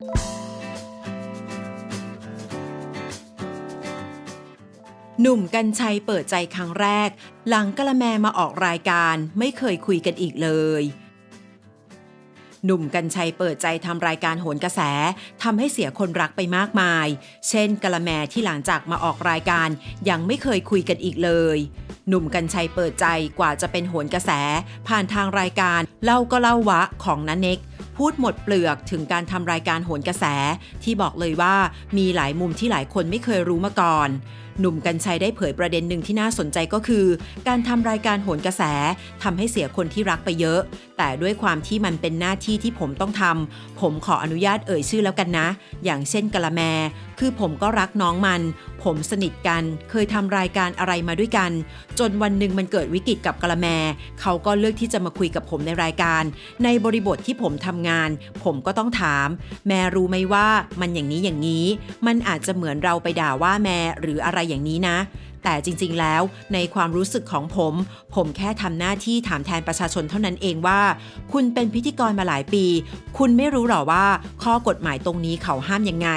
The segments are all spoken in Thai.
หนุ่มกัญชัยเปิดใจครั้งแรก หลังกะละแมมาออกรายการไม่เคยคุยกันอีกเลยหนุ่มกัญชัยเปิดใจทำรายการโหนกระแสทำให้เสียคนรักไปมากมาย เช่นกะละแมที่หลังจากมาออกรายการยังไม่เคยคุยกันอีกเลย หนุ่มกัญชัยเปิดใจกว่าจะเป็นโหนกระแส ผ่านทางรายการเล่าก็เล่าวะของนันเน็ก พูดหมดเปลือกถึงการทำรายการโหนกระแส ที่บอกเลยว่ามีหลายมุมที่หลายคนไม่เคยรู้มาก่อน หนุ่มกัญชัยได้เผยประเด็นหนึ่งที่น่าสนใจก็คือ การทำรายการโหนกระแสทำให้เสียคนที่รักไปเยอะ แต่ด้วยความที่มันเป็นหน้าที่ที่ผมต้องทำผมขออนุญาตเอ่ยชื่อแล้วกันนะ อย่างเช่นกะละแม คือผมก็รักน้องมัน ผมสนิทกัน เคยทำรายการอะไรมาด้วยกัน จนวันหนึ่งมันเกิดวิกฤตกับกะละแม เขาก็เลือกที่จะมาคุยกับผมในรายการ ในบริบทที่ผมทำงาน ผมก็ต้องถาม แม่รู้ไหมว่ามันอย่างนี้อย่างนี้ มันอาจจะเหมือนเราไปด่าว่าแม่หรืออะไรอย่างนี้นะ แต่จริงๆแล้วในความรู้สึกของผม ผมแค่ทำหน้าที่ถามแทนประชาชนเท่านั้นเองว่า คุณเป็นพิธีกรมาหลายปี คุณไม่รู้หรอว่าข้อกฎหมายตรงนี้เขาห้ามยังไง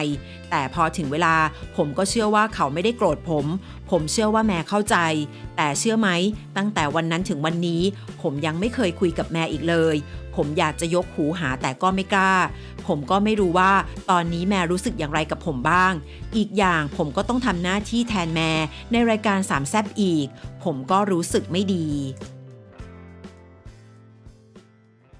แต่พอถึงเวลาผมก็เชื่อว่าเขาไม่ได้โกรธผม ผมเชื่อว่าแม่เข้าใจ แต่เชื่อไหมตั้งแต่วันนั้นถึงวันนี้ ผมยังไม่เคยคุยกับแม่อีกเลยผมอยากจะยกหูหาแต่ก็ไม่กล้า ผมก็ไม่รู้ว่าตอนนี้แม่รู้สึกอย่างไรกับผมบ้าง อีกอย่างผมก็ต้องทำหน้าที่แทนแม่ในรายการสามแซบอีก ผมก็รู้สึกไม่ดี